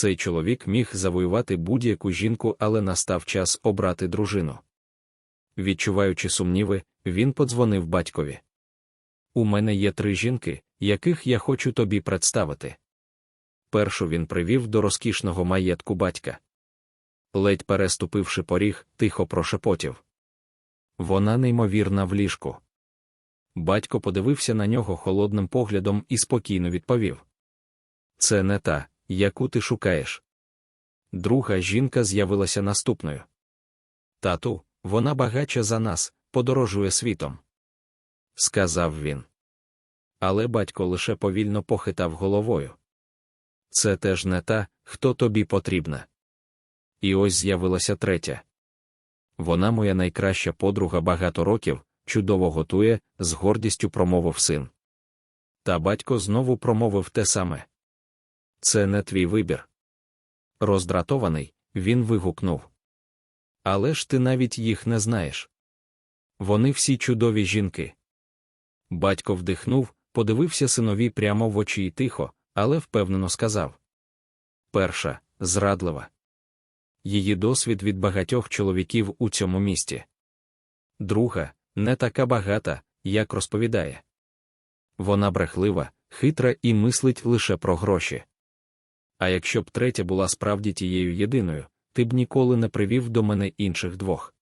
Цей чоловік міг завоювати будь-яку жінку, але настав час обрати дружину. Відчуваючи сумніви, він подзвонив батькові. У мене є три жінки, яких я хочу тобі представити. Першу він привів до розкішного маєтку батька. Ледь переступивши поріг, тихо прошепотів. Вона неймовірна в ліжку. Батько подивився на нього холодним поглядом і спокійно відповів: Це не та, яку ти шукаєш. Друга жінка з'явилася наступною. Тату, вона багача за нас, подорожує світом. Сказав він. Але батько лише повільно похитав головою. Це теж не та, хто тобі потрібна. І ось з'явилася третя. Вона моя найкраща подруга багато років, чудово готує, з гордістю промовив син. Та батько знову промовив те саме. Це не твій вибір. Роздратований, він вигукнув. Але ж ти навіть їх не знаєш. Вони всі чудові жінки. Батько вдихнув, подивився синові прямо в очі і тихо, але впевнено сказав: Перша зрадлива. Її досвід від багатьох чоловіків у цьому місті. Друга не така багата, як розповідає. Вона брехлива, хитра і мислить лише про гроші. А якщо б третя була справді тією єдиною, ти б ніколи не привів до мене інших двох.